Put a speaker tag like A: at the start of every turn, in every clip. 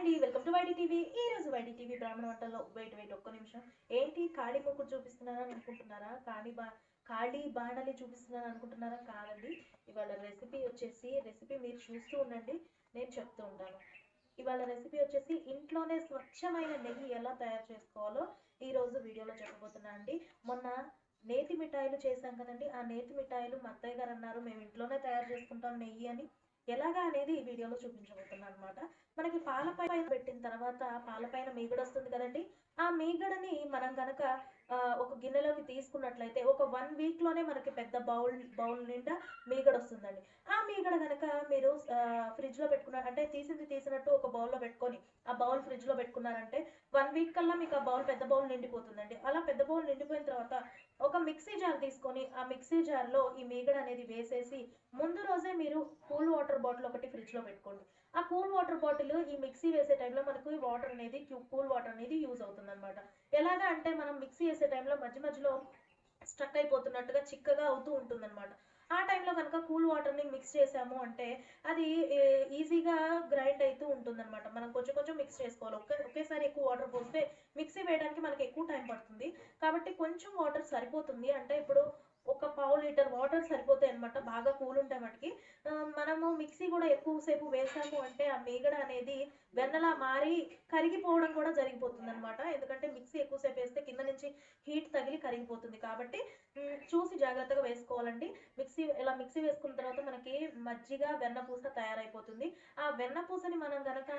A: అండి welcome to YD TV. ఈ రోజు వైడి టీవీ బ్రాహ్మణ వంటల్లో వెయిట్ వెయిట్ ఒక్క నిమిషం. ఏంటి? కాళీ ముగ్గురు చూపిస్తున్నారా అనుకుంటున్నారా? ఖాళీ బా కాళీ బాణలి చూపిస్తున్నాను అనుకుంటున్నారా? కాదండి. ఇవాళ రెసిపీ వచ్చేసి రెసిపీ మీరు చూస్తూ ఉండండి నేను చెప్తూ ఉంటాను. ఇవాళ రెసిపీ వచ్చేసి ఇంట్లోనే స్వచ్ఛమైన నెయ్యి ఎలా తయారు చేసుకోవాలో ఈ రోజు వీడియోలో చెప్పబోతున్నా అండి. మొన్న నేతి మిఠాయిలు చేశాం కదండి. ఆ నేతి మిఠాయిలు మా అత్తయ్య గారు అన్నారు మేము ఇంట్లోనే తయారు చేసుకుంటాం నెయ్యి అని. ఎలాగా అనేది ఈ వీడియోలో చూపించబోతున్నాను అనమాట మనకి పాల పైన పెట్టిన తర్వాత పాల పైన మీగడ వస్తుంది కదండి. ఆ మీగడని మనం గనక ఒక గిన్నెలోకి తీసుకున్నట్లయితే ఒక వన్ వీక్లోనే మనకి పెద్ద బౌల్ బౌల్ నిండా మీగడ వస్తుందండి. ఆ మీగడ గనక మీరు ఫ్రిడ్జ్లో పెట్టుకున్నారు అంటే తీసింది తీసినట్టు ఒక బౌల్లో పెట్టుకొని ఆ బౌల్ ఫ్రిడ్జ్లో పెట్టుకున్నారంటే వన్ వీక్ కల్లా మీకు ఆ బౌల్ పెద్ద బౌల్ నిండిపోతుందండి. అలా పెద్ద బౌల్ నిండిపోయిన తర్వాత ఒక మిక్సీ జార్ తీసుకొని ఆ మిక్సీ జార్లో ఈ మీగడ అనేది వేసేసి ముందు రోజే మీరు కూల్ వాటర్ బాటిల్ ఒకటి ఫ్రిడ్జ్లో పెట్టుకోండి. ఆ కూల్ వాటర్ బాటిల్ ఈ మిక్సీ వేసే టైంలో మనకు ఈ వాటర్ అనేది కూల్ వాటర్ అనేది యూజ్ అవుతుంది అనమాట ఎలాగా అంటే మనం మిక్సీ వేసే టైంలో మధ్య మధ్యలో స్ట్రక్ అయిపోతున్నట్టుగా చిక్కగా అవుతూ ఉంటుంది అనమాట ఆ టైంలో కనుక కూల్ వాటర్ని మిక్స్ చేసాము అంటే అది ఈజీగా గ్రైండ్ అవుతూ ఉంటుంది అనమాట మనం కొంచెం కొంచెం మిక్స్ చేసుకోవాలి. ఒకే ఒకేసారి ఎక్కువ వాటర్ పోస్తే మిక్సీ వేయడానికి మనకి ఎక్కువ టైం పడుతుంది. కాబట్టి కొంచెం వాటర్ సరిపోతుంది. అంటే ఇప్పుడు ఒక పావు లీటర్ వాటర్ సరిపోతాయి అనమాట బాగా కూల్ ఉంటాయి మటుకి. మనము మిక్సీ కూడా ఎక్కువసేపు వేసాము అంటే ఆ మీగడ అనేది వెన్నలా మారి కరిగిపోవడం కూడా జరిగిపోతుంది అనమాట ఎందుకంటే మిక్సీ ఎక్కువసేపు వేస్తే కింద నుంచి హీట్ తగిలి కరిగిపోతుంది కాబట్టి చూసి జాగ్రత్తగా వేసుకోవాలండి. మిక్సీ ఇలా మిక్సీ వేసుకున్న తర్వాత మనకి మజ్జిగ వెన్నపూస తయారైపోతుంది. ఆ వెన్నపూసని మనం గనక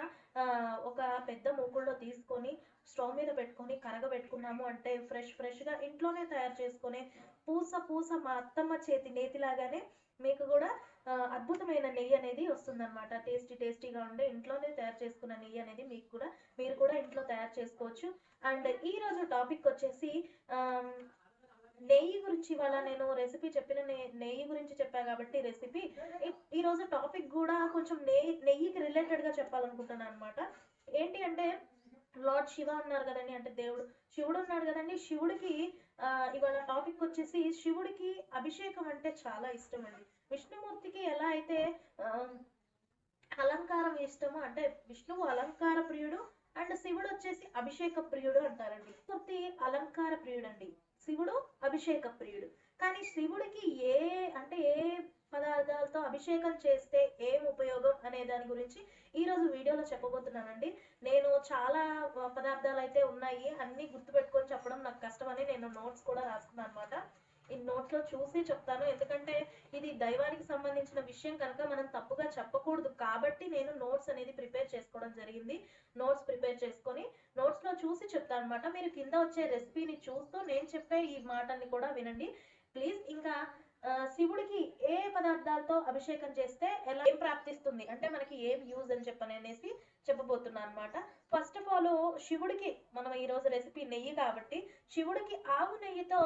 A: ఒక పెద్ద మూకుల్లో తీసుకొని స్టవ్ మీద పెట్టుకొని కరగబెట్టుకున్నాము అంటే ఫ్రెష్ ఫ్రెష్గా ఇంట్లోనే తయారు చేసుకొని పూస పూస మా అత్తమ్మ చేతి నేతిలాగానే మీకు కూడా అద్భుతమైన నెయ్యి అనేది వస్తుందన్నమాట. టేస్టీ టేస్టీగా ఉండే ఇంట్లోనే తయారు చేసుకున్న నెయ్యి అనేది మీకు కూడా మీరు కూడా ఇంట్లో తయారు చేసుకోవచ్చు. అండ్ ఈ రోజు టాపిక్ వచ్చేసి నెయ్యి గురించి ఇవాళ నేను రెసిపీ చెప్పిన నెయ్యి గురించి చెప్పా కాబట్టి రెసిపీ. ఈరోజు టాపిక్ కూడా కొంచెం నెయ్యి నెయ్యికి రిలేటెడ్గా చెప్పాలనుకుంటున్నాను అనమాట ఏంటి అంటే లార్డ్ శివ ఉన్నారు కదండి అంటే దేవుడు. శివుడు ఉన్నాడు కదండి శివుడికి ఇవాళ టాపిక్ వచ్చేసి శివుడికి అభిషేకం అంటే చాలా ఇష్టం అండి. విష్ణుమూర్తికి ఎలా అయితే అలంకారం ఇష్టమో అంటే విష్ణువు అలంకార ప్రియుడు అండ్ శివుడు వచ్చేసి అభిషేక ప్రియుడు అంటారండి. మూర్తి అలంకార ప్రియుడు అండి శివుడు అభిషేక ప్రియుడు. కానీ శివుడికి ఏ అంటే ఏ పదార్థాలతో అభిషేకం చేస్తే ఏం ఉపయోగం అనే దాని గురించి ఈరోజు వీడియోలో చెప్పబోతున్నానండి. నేను చాలా పదార్థాలు అయితే ఉన్నాయి. అన్ని గుర్తుపెట్టుకొని చెప్పడం నాకు కష్టమని నేను నోట్స్ కూడా రాసుకున్నాను అనమాట ఈ నోట్స్లో చూసి చెప్తాను. ఎందుకంటే ఇది దైవానికి సంబంధించిన విషయం కనుక మనం తప్పుగా చెప్పకూడదు. కాబట్టి నేను నోట్స్ అనేది ప్రిపేర్ చేసుకోవడం జరిగింది. నోట్స్ ప్రిపేర్ చేసుకొని నోట్స్లో చూసి చెప్తాను అనమాట మీరు కింద వచ్చే రెసిపీని చూస్తూ నేను చెప్పే ఈ మాటల్ని కూడా వినండి. ప్లీజ్ ఇంకా శివుడికి ఏ పదార్థాలతో అభిషేకం చేస్తే ఎలా ఏం ప్రాప్తిస్తుంది? అంటే మనకి ఏం యూజ్ అని చెప్పని అనేసి చెప్పబోతున్నాను అనమాట ఫస్ట్ ఆఫ్ ఆల్ శివుడికి మనం ఈ రోజు రెసిపీ నెయ్యి కాబట్టి శివుడికి ఆవు నెయ్యితో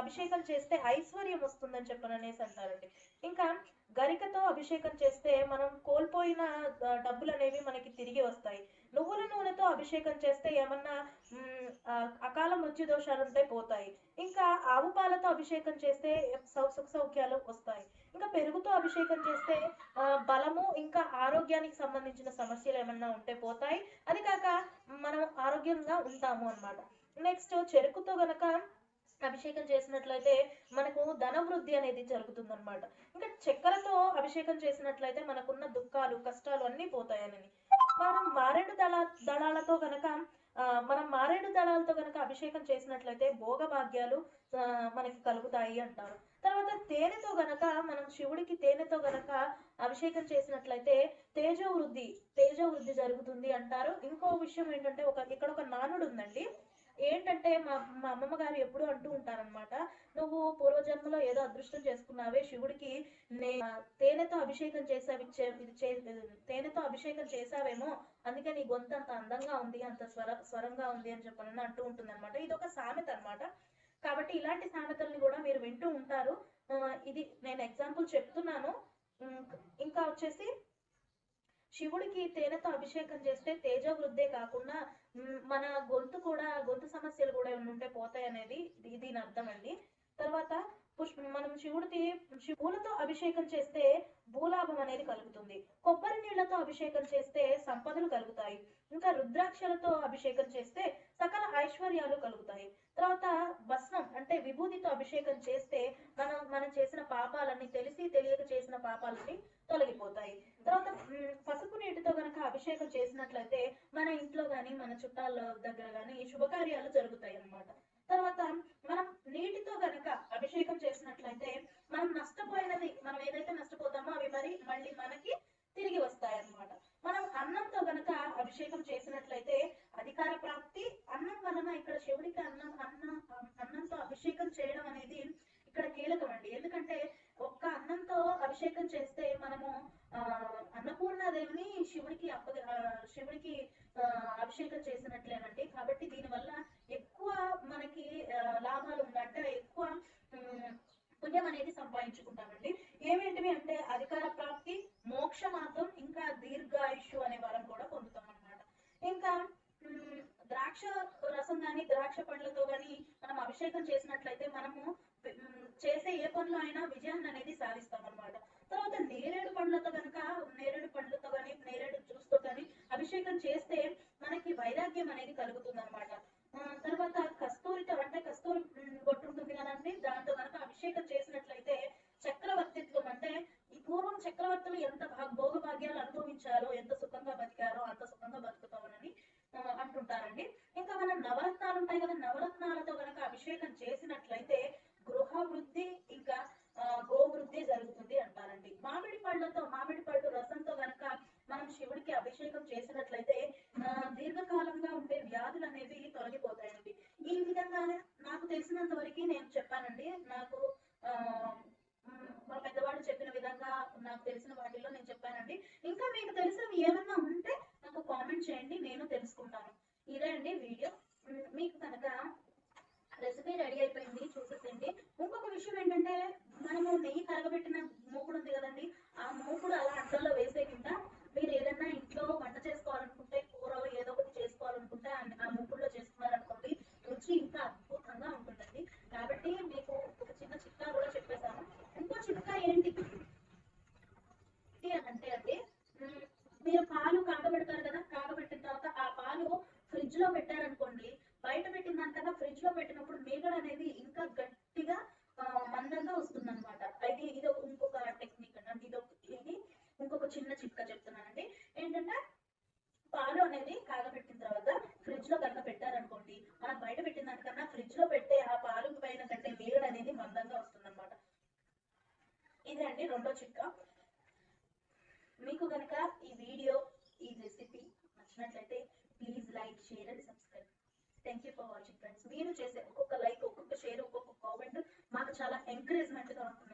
A: అభిషేకం చేస్తే ఐశ్వర్యం వస్తుందని చెప్పని అనేసి అంటారండి. ఇంకా గరికతో అభిషేకం చేస్తే మనం కోల్పోయిన డబ్బులు అనేవి మనకి తిరిగి వస్తాయి. నువ్వుల నూనెతో అభిషేకం చేస్తే ఏమన్నా అకాల మృత్యు దోషాలు ఉంటే పోతాయి. ఇంకా ఆవు పాలతో అభిషేకం చేస్తే సౌ- సుఖ సౌఖ్యాలు వస్తాయి. ఇంకా పెరుగుతో అభిషేకం చేస్తే బలము ఇంకా ఆరోగ్యానికి సంబంధించిన సమస్యలు ఏమన్నా ఉంటే పోతాయి. అది కాక మనం ఆరోగ్యంగా ఉంటాము అన్నమాట. నెక్స్ట్ చెరుకుతో గనక అభిషేకం చేసినట్లయితే మనకు ధనవృద్ధి అనేది జరుగుతుంది అనమాట ఇంకా చక్కెరతో అభిషేకం చేసినట్లయితే మనకున్న దుఃఖాలు కష్టాలు అన్నీ పోతాయని మనం మారేడు దళ దళాలతో గనక ఆ, మనం మారేడు దళాలతో గనక అభిషేకం చేసినట్లయితే భోగ భాగ్యాలు మనకి కలుగుతాయి అంటారు. తర్వాత తేనెతో గనక మనం శివుడికి తేనెతో గనక అభిషేకం చేసినట్లయితే తేజో వృద్ధి తేజో వృద్ధి జరుగుతుంది అంటారు. ఇంకో విషయం ఏంటంటే ఒక ఇక్కడ ఒక నానుడు ఉందండి ఏంటంటే మా మా అమ్మమ్మ గారు ఎప్పుడు అంటూ ఉంటారనమాట నువ్వు పూర్వజన్మలో ఏదో అదృష్టం చేసుకున్నావే శివుడికి నే తేనెతో అభిషేకం చేసావి ఇది చే- తేనెతో అభిషేకం చేసావేమో అందుకే నీ గొంతు అంత అందంగా ఉంది అంత స్వర స్వరంగా ఉంది అని చెప్పని అంటూ ఉంటుంది అనమాట ఇది ఒక సామెత అనమాట కాబట్టి ఇలాంటి సామెతల్ని కూడా మీరు వింటూ ఉంటారు. ఇది నేను ఎగ్జాంపుల్ చెప్తున్నాను. ఇంకా వచ్చేసి శివుడికి తేనెతో అభిషేకం చేస్తే తేజ వృద్ధే కాకుండా మన గొంతు కూడా గొంతు సమస్యలు కూడా ఏమైనా ఉంటే పోతాయి అనేది దీని అర్థం అండి తర్వాత పుష్ప మనం శివుడికి పూలతో అభిషేకం చేస్తే భూలాభం అనేది కలుగుతుంది. కొబ్బరి నీళ్ళతో అభిషేకం చేస్తే సంపదలు కలుగుతాయి. ఇంకా రుద్రాక్షలతో అభిషేకం చేస్తే సకల ఐశ్వర్యాలు కలుగుతాయి. తర్వాత భస్మం అంటే విభూతితో అభిషేకం చేస్తే మనం మనం చేసిన పాపాలన్నీ తెలిసి తెలియక చేసిన పాపాలన్నీ తొలగిపోతాయి. తర్వాత పసుపు నీటితో గనక అభిషేకం చేసినట్లయితే మన ఇంట్లో గాని మన చుట్టాల దగ్గర గాని శుభకార్యాలు జరుగుతాయి అన్నమాట తర్వాత మనం నీటితో గనక అభిషేకం చేసినట్లయితే మనం నష్టపోయినది మనం ఏదైతే నష్టపోతామో అవి మరి మళ్ళీ మనకి తిరిగి వస్తాయి అన్నమాట మనం అన్నంతో గనక అభిషేకం చేసినట్లయితే అధికార ప్రాప్తి అన్నం వలన ఇక్కడ శివుడికి అన్నం అన్నం అన్నంతో అభిషేకం చేయడం అనేది ఇక్కడ కీలకం అండి. ఎందుకంటే ఒక్క అన్నంతో అభిషేకం చేస్తే మనము ఆ అన్నపూర్ణాదేవిని శివుడికి అప్ప శివుడికి ఆ, అభిషేకం చేసినట్లేనండి కాబట్టి దీనివల్ల ఎక్కువ మనకి ఆ, లాభాలు ఉన్నాయి అంటే ఎక్కువ ఉమ్, పుణ్యం అనేది సంపాదించుకుంటామండి ఏమేంటివి అంటే అధికార ప్రాప్తి మోక్ష మార్గం ఇంకా దీర్ఘాయుషు అనే వరం కూడా పొందుతాం అన్నమాట ఇంకా ఉమ్, ద్రాక్ష రసం కానీ ద్రాక్ష పండ్లతో కానీ మనం అభిషేకం చేసినట్లయితే మనము చేసే ఏ పనులు అయినా విజయాన్ని అనేది సాధిస్తాం అన్నమాట తర్వాత నేరేడు పండ్లతో కనుక నేరేడు పండ్లతో కానీ నేరేడు జ్యూస్తో కానీ అభిషేకం చేస్తే మనకి వైరాగ్యం అనేది కలుగుతుంది అనమాట తర్వాత కస్తూరితో అంటే కస్తూరి ఉమ్, బొట్టు ఉంటుంది కదండి దాంతో కనుక అభిషేకం చేసినట్లయితే చక్రవర్తిత్వం అంటే ఈ పూర్వం చక్రవర్తులు ఎంత భా- భోగభాగ్యాలు అనుభవించారో ఎంత సుఖంగా బతికారో అంత సుఖంగా బతుకుతామని ఆ, అంటుంటారండి ఇంకా మన నవరత్నాలు ఉంటాయి కదా నవరత్నాలతో కనుక అభిషేకం చేసినట్లయితే గృహ వృద్ధి ఇంకా గోవృద్ధి జరుగుతుంది అంటారండి. మామిడి పళ్ళతో మామిడి పళ్ళు రసంతో గనక మనం శివుడికి అభిషేకం చేసినట్లయితే దీర్ఘకాలంగా ఉండే వ్యాధులు అనేవి తొలగిపోతాయండి. ఈ విధంగా నాకు తెలిసినంత వరకు నేను చెప్పానండి. నాకు ఆ, మా పెద్దవాళ్ళు చెప్పిన విధంగా నాకు తెలిసిన వాటిల్లో నేను చెప్పానండి ఇంకా మీకు తెలిసినవి ఏమన్నా ఉంటే నాకు కామెంట్ చేయండి నేను తెలుసుకుంటాను ఇదే అండి వీడియో మ్, మీకు కనుక రెసిపీ రెడీ అయిపోయింది చూసేసేయండి ఇంకొక విషయం ఏంటంటే మనము నెయ్యి కరగబెట్టిన మూకుడు ఉంది కదండి ఆ మూకుడు అలా అడ్డంలో వేసేయకుండా మీరు ఏదైనా ఇంట్లో వంట చేసుకోవాలనుకుంటే కూర ఏదో ఒకటి చేసుకోవాలనుకుంటే ఆ- ఆ మూకుడులో చేసుకున్నారనుకోండి రుచి ఇంకా అద్భుతంగా ఉంటుందండి కాబట్టి మీకు ఒక చిన్న చిట్కా కూడా చెప్పేశాను ఇంకో చిట్కా ఏంటి ఏంటి అని అంటే అండి మ్, మీరు పాలు కాగబెడతారు కదా కాగబెట్టిన తర్వాత ఆ పాలు ఫ్రిడ్జ్లో పెట్టారనుకోండి బయట పెట్టిన దానికన్నా ఫ్రిడ్జ్లో పెట్టినప్పుడు అనేది ఇంకా గట్టిగా మందంగా వస్తుంది అనమాట ఇది ఇది ఇంకొక టెక్నిక్ అండి. ఇది ఒక- ఇది ఇంకొక చిన్న చిట్కా చెప్తున్నానండి. ఏంటంటే పాలు అనేది కాగబెట్టిన తర్వాత ఫ్రిడ్జ్లో కనుక పెట్టారనుకోండి మనం బయట పెట్టిన దానికన్నా ఫ్రిడ్జ్లో పెట్టే ఆ పాలు పైన కంటే వేడి అనేది మందంగా వస్తుంది అనమాట ఇదే అండి రెండో చిట్కా. మీకు కనుక ఈ వీడియో ఈ రెసిపీ నచ్చినట్లయితే please like share and subscribe thank you for watching friends మీరు చేసే ఒక్కొక్క లైక్ ఒక్కొక్క షేర్ ఒక్కొక్క కామెంట్ మాకు చాలా ఎంకరేజ్మెంట్గా ఉంటుంది.